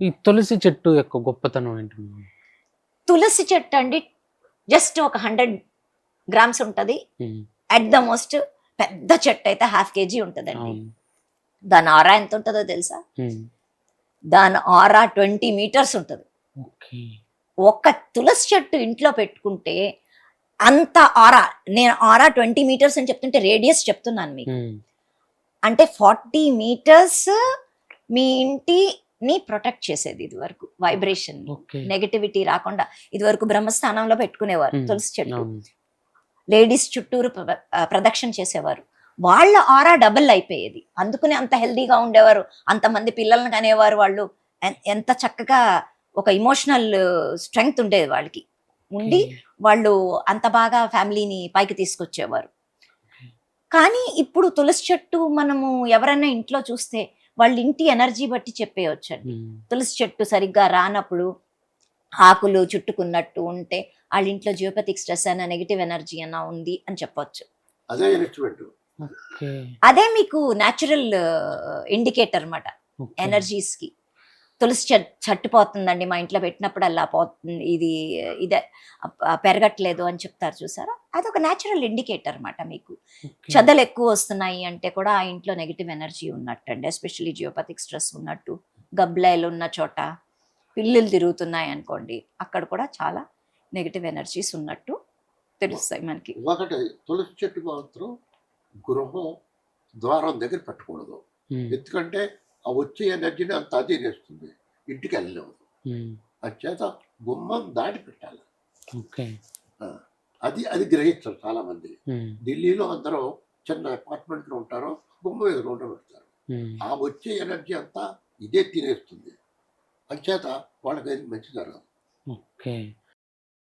ఈ తులసి చెట్టు యొక్క గొప్పతనం ఏంటి? తులసి చెట్టు అండి జస్ట్ ఒక హండ్రెడ్ గ్రామ్స్ ఉంటుంది. అట్ ద మోస్ట్ పెద్ద చెట్టు అయితే హాఫ్ కేజీ ఉంటుందండి. దాని ఆరా ఎంత ఉంటుందో తెలుసా? ఉమ్, దాని ఆరా ట్వంటీ మీటర్స్ ఉంటుంది. ఒక్క తులసి చెట్టు ఇంట్లో పెట్టుకుంటే అంత ఆరా నేను ఆరా ట్వంటీ మీటర్స్ అని చెప్తుంటే రేడియస్ చెప్తున్నాను మీకు. ఉమ్, అంటే ఫార్టీ మీటర్స్ మీ ఇంటిని ప్రొటెక్ట్ చేసేది ఇది వరకు వైబ్రేషన్ నెగటివిటీ రాకుండా ఇది వరకు బ్రహ్మస్థానంలో పెట్టుకునేవారు తులసి చెట్టు లేడీస్ చుట్టూరు ప్రదక్షిణ చేసేవారు. వాళ్ళ ఆరా డబుల్ అయిపోయేది. అందుకని అంత హెల్దీగా ఉండేవారు. అంతమంది పిల్లల్ని కనేవారు వాళ్ళు. ఎంత చక్కగా ఒక ఇమోషనల్ స్ట్రెంగ్త్ ఉండేది వాళ్ళకి. ఉండి వాళ్ళు అంత బాగా ఫ్యామిలీని పైకి తీసుకొచ్చేవారు. కానీ ఇప్పుడు తులసి చెట్టు మనము ఎవరైనా ఇంట్లో చూస్తే వాళ్ళ ఇంటి ఎనర్జీ బట్టి చెప్పేయొచ్చండి. తులసి చెట్టు సరిగ్గా రానప్పుడు ఆకులు చుట్టుకున్నట్టు ఉంటే వాళ్ళ ఇంట్లో జియోపతిక్ స్ట్రెస్ అయినా నెగిటివ్ ఎనర్జీ అయినా ఉంది అని చెప్పొచ్చు. అదే ఇన్స్ట్రుమెంట్ ఓకే. అదే మీకు న్యాచురల్ ఇండికేటర్ అన్నమాట ఓకే. ఎనర్జీస్కి తులసి చెట్ చట్టుపోతుందండి మా ఇంట్లో పెట్టినప్పుడు అలా పోతుంది ఇది ఇదే పెరగట్లేదు అని చెప్తారు చూసారా? అదొక న్యాచురల్ ఇండికేటర్ అన్నమాట మీకు. చెదలు ఎక్కువ వస్తున్నాయి అంటే కూడా ఆ ఇంట్లో నెగిటివ్ ఎనర్జీ ఉన్నట్టు అండి ఎస్పెషల్లీ జియోపతిక్ స్ట్రెస్ ఉన్నట్టు గబ్లాయిలు ఉన్న చోట పిల్లులు తిరుగుతున్నాయి అనుకోండి అక్కడ కూడా చాలా నెగిటివ్ ఎనర్జీస్ ఉన్నట్టు తెలుస్తాయి మనకి. ఒకటి తులసి చెట్టు మాత్రం గృహం ద్వారం దగ్గర పెట్టకూడదు. ఎందుకంటే ఆ వచ్చే ఎనర్జీని అంత అధీనిస్తుంది ఇంటికి వెళ్ళలేము. ఉమ్, అంచేత గుమ్మం దాటి పెట్టాలి. అది అది గ్రహిస్తారు చాలా మంది ఉమ్, ఢిల్లీలో అందరూ చిన్న అపార్ట్మెంట్లో ఉంటారు గుమ్మం ఎదురు పెడతారు. ఉమ్, ఆ వచ్చే ఎనర్జీ అంతా ఇదే తినేస్తుంది. అంచేత వాళ్ళకి అది మంచి జరగదు.